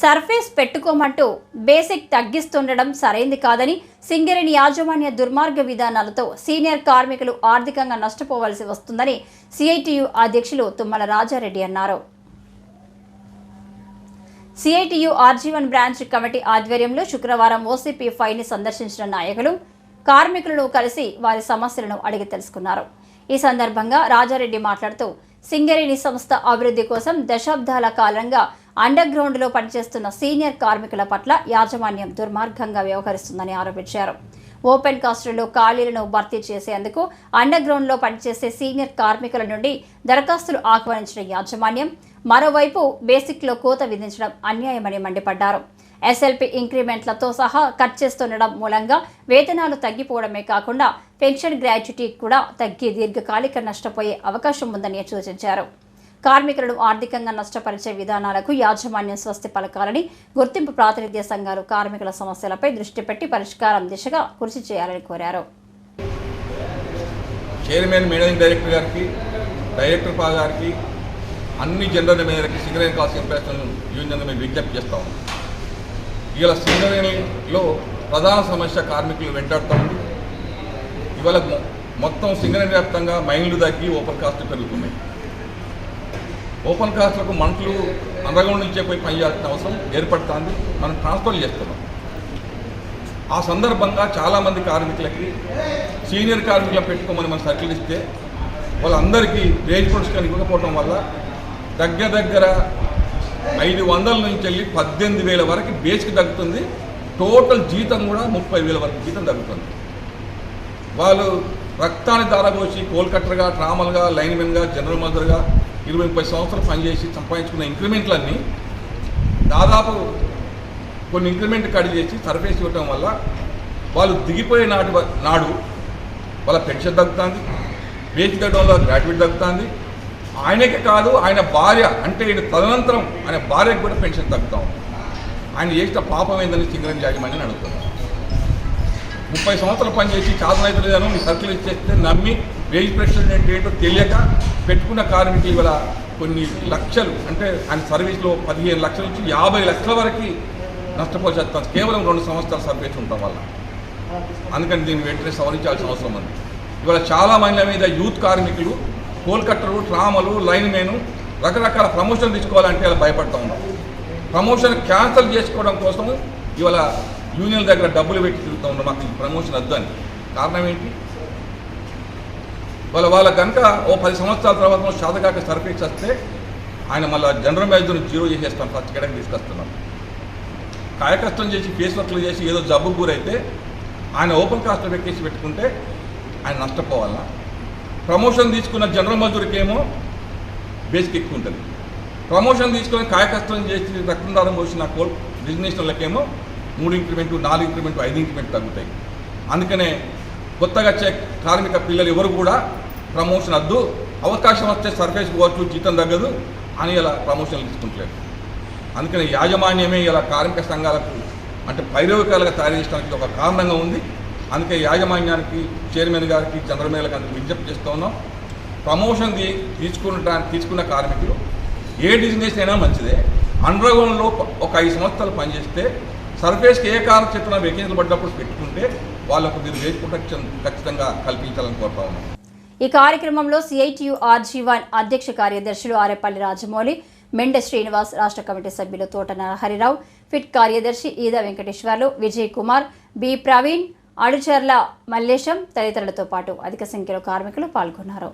Surface పెట్టుకోమంటూ basic తగ్గిస్తుండడం సరైంది కాదని సింగరేణి యాజమాన్య దుర్మార్గ విధానాలతో సీనియర్ కార్మికులు ఆర్థికంగా నష్టపోవాల్సి వస్తుందని సిఐటియు అధ్యక్షులు తుమ్మల రాజారెడ్డి అన్నారు. సిఐటియు ఆర్జీవన్ బ్రాంచ్ కమిటీ ఆధ్వర్యంలో శుక్రవారం ఓసీపీ ఫైవ్ని సందర్శించిన నాయకులు కార్మికులను కలిసి వారి సమస్యలను అడిగి తెలుసుకున్నారు. ఈ సందర్భంగా రాజారెడ్డి మాట్లాడుతూ సింగరేణి సంస్థ అభివృద్ధి కోసం దశాబ్దాల కాలంగా అండర్ గ్రౌండ్లో పనిచేస్తున్న సీనియర్ కార్మికుల పట్ల యాజమాన్యం దుర్మార్గంగా వ్యవహరిస్తుందని ఆరోపించారు. ఓపెన్ కాస్టుల్లో ఖాళీలను భర్తీ చేసేందుకు అండర్ గ్రౌండ్లో పనిచేసే సీనియర్ కార్మికుల నుండి దరఖాస్తులు ఆహ్వానించిన యాజమాన్యం మరోవైపు బేసిక్లో కోత విధించడం అన్యాయమని మండిపడ్డారు. ఎస్ఎల్పి ఇంక్రిమెంట్లతో సహా కట్ చేస్తుండడం మూలంగా వేతనాలు తగ్గిపోవడమే కాకుండా పెన్షన్ గ్రాడ్యుటీ కూడా తగ్గి దీర్ఘకాలిక నష్టపోయే అవకాశం ఉందని సూచించారు. కార్మికులను ఆర్థికంగా నష్టపరిచే విధానాలకు యాజమాన్యం స్వస్తి పలకాలని గుర్తింపు ప్రాతినిధ్య సంఘాలు కార్మికుల సమస్యలపై దృష్టి పెట్టి పరిష్కారం దిశగా కృషి చేయాలని కోరారు. చైర్మన్ మేనేజింగ్ డైరెక్టర్ గారికి డైరెక్టర్ పా గారికి అన్ని జనరల్ మేనేజర్కి సింగరేణి కాస్ట్ ఎంప్లాయీస్ యూనియన్ మేము విజ్ఞప్తి చేస్తాము ఇవాళ సింగరేణిలో ప్రధాన సమస్య కార్మికులు వెంటాడుతూ ఉంది. ఇవాళ మొత్తం సింగరేణి వ్యాప్తంగా మైన్లు తగ్గి ఓపెన్ కాస్ట్ పెరుగుతున్నాయి. ఓపెన్ కాస్ట్లకు మంటలు అండర్గ్రౌండ్ నుంచే పోయి పనిచేయాల్సిన అవసరం ఏర్పడుతుంది. మనం ట్రాన్స్ఫర్ చేస్తున్నాం. ఆ సందర్భంగా చాలామంది కార్మికులకి సీనియర్ కార్మికులను పెట్టుకోమని మనం సర్కిల్ ఇస్తే వాళ్ళందరికీ వేజ్ ప్రొడక్షన్ ఇవ్వకపోవడం వల్ల దగ్గర దగ్గర ఐదు వందల నుంచి వెళ్ళి పద్దెనిమిది వేల వరకు బేస్కి తగ్గుతుంది. టోటల్ జీతం కూడా ముప్పై వేల వరకు జీతం తగ్గుతుంది. వాళ్ళు రక్తాన్ని దారబోసి కోల్కట్టర్గా ట్రామల్గా లైన్మెన్గా జనరల్ మదర్గా ఇరవై ముప్పై సంవత్సరాలు పనిచేసి సంపాదించుకున్న ఇంక్రిమెంట్లన్నీ దాదాపు కొన్ని ఇంక్రిమెంట్ కట్ చేసి సర్ఫేస్ ఇవ్వటం వల్ల వాళ్ళు దిగిపోయే నాటి నాడు వాళ్ళ పెన్షన్ తగ్గుతుంది వేచి తగ్గడం వల్ల గ్రాట్యుయేట్ తగ్గుతుంది. ఆయనకే కాదు ఆయన భార్య అంటే ఈయన తదనంతరం ఆయన భార్యకు కూడా పెన్షన్ తగ్గుతాం ఆయన చేసిన పాపం ఏందని సింగరం యాజమాన్యం అడుగుతున్నాం ముప్పై సంవత్సరాలు పనిచేసి చాదనైతే లేదని మీ సర్కిల్ ఇచ్చేస్తే నమ్మి వేజ్ ప్రెసిడెంట్ ఏంటో తెలియక పెట్టుకున్న కార్మికులు ఇవాళ కొన్ని లక్షలు అంటే ఆయన సర్వీస్లో పదిహేను లక్షల నుంచి యాభై లక్షల వరకు నష్టపోచేస్తాం కేవలం రెండు సంవత్సరాల సర్వీస్ ఉండటం వల్ల. అందుకని దీన్ని వెంటనే సవరించాల్సిన అవసరం ఉంది. ఇవాళ చాలా మంది మీద యూత్ కార్మికులు కోల్కట్టరు ట్రామలు లైన్ మెను రకరకాల ప్రమోషన్ తీసుకోవాలంటే అలా భయపడతా ఉన్నాం. ప్రమోషన్ క్యాన్సిల్ చేసుకోవడం కోసం ఇవాళ యూనియన్ దగ్గర డబ్బులు పెట్టి తిరుగుతూ ఉన్నారు మాకు ప్రమోషన్ వద్దు అని. కారణం ఏంటి? వాళ్ళ వాళ్ళ కనుక ఓ పది సంవత్సరాల తర్వాత శాతకాక సర్ఫీస్ వస్తే ఆయన మళ్ళీ జనరల్ మేనేజర్ జీరో చేసేస్తాం ఫస్ట్ కేటగిరీ తీసుకొస్తున్నాం. కాయకష్టం చేసి ఫేస్ వర్క్లు చేసి ఏదో జబ్బు గురైతే ఆయన ఓపెన్ కాస్ట్ ఎక్కేసి పెట్టుకుంటే ఆయన నష్టపోవాలా? ప్రమోషన్ తీసుకున్న జనరల్ మజూరికి ఏమో బేసిక్ ఎక్కువ ఉంటుంది. ప్రమోషన్ తీసుకుని కాయకష్టం చేసి రక్తం దారం పోసిన కోల్ రిజిగ్నేషన్లకేమో మూడు ఇంక్రిమెంట్ నాలుగు ఇంక్రిమెంట్ ఐదు ఇంక్రిమెంట్ తగ్గుతాయి. అందుకనే కొత్తగా వచ్చే కార్మిక పిల్లలు ఎవరు కూడా ప్రమోషన్ వద్దు అవకాశం వస్తే సర్ఫేస్ పోవచ్చు జీతం తగ్గదు అని ఇలా ప్రమోషన్లు తీసుకుంటలేదు అందుకని యాజమాన్యమే ఇలా కార్మిక సంఘాలకు అంటే పైరవికాలుగా తయారు చేయడానికి ఒక కారణంగా ఉంది. అందుకే యాజమాన్యానికి చైర్మన్ గారికి జనరల్ మేనేజర్కి అందరికి విజ్ఞప్తి చేస్తూ ఉన్నాం. ప్రమోషన్ తీ తీసుకున్న కార్మికులు ఏ డిజినెస్ అయినా మంచిదే. అండర్గ్రౌండ్లో ఒక ఐదు సంవత్సరాలు పనిచేస్తే సర్ఫేస్కి ఏ కారణం చెప్పినా వేకెన్సీలు పడ్డప్పుడు పెట్టుకుంటే వాళ్ళకు మీరు వేజ్ ప్రొటెక్షన్ ఖచ్చితంగా కల్పించాలని కోరుతా ఉన్నాం. ఈ కార్యక్రమంలో సిఐటియు ఆర్జీవన్ అధ్యక్ష కార్యదర్శులు ఆరేపల్లి రాజమౌళి మెండె శ్రీనివాస్ రాష్ట్ర కమిటీ సభ్యులు తోట నరహరిరావు ఫిట్ కార్యదర్శి ఈద వెంకటేశ్వర్లు విజయ్ కుమార్ బి ప్రవీణ్ అడుచర్ల మల్లేశం తదితరులతో పాటు అధిక సంఖ్యలో కార్మికులు పాల్గొన్నారు.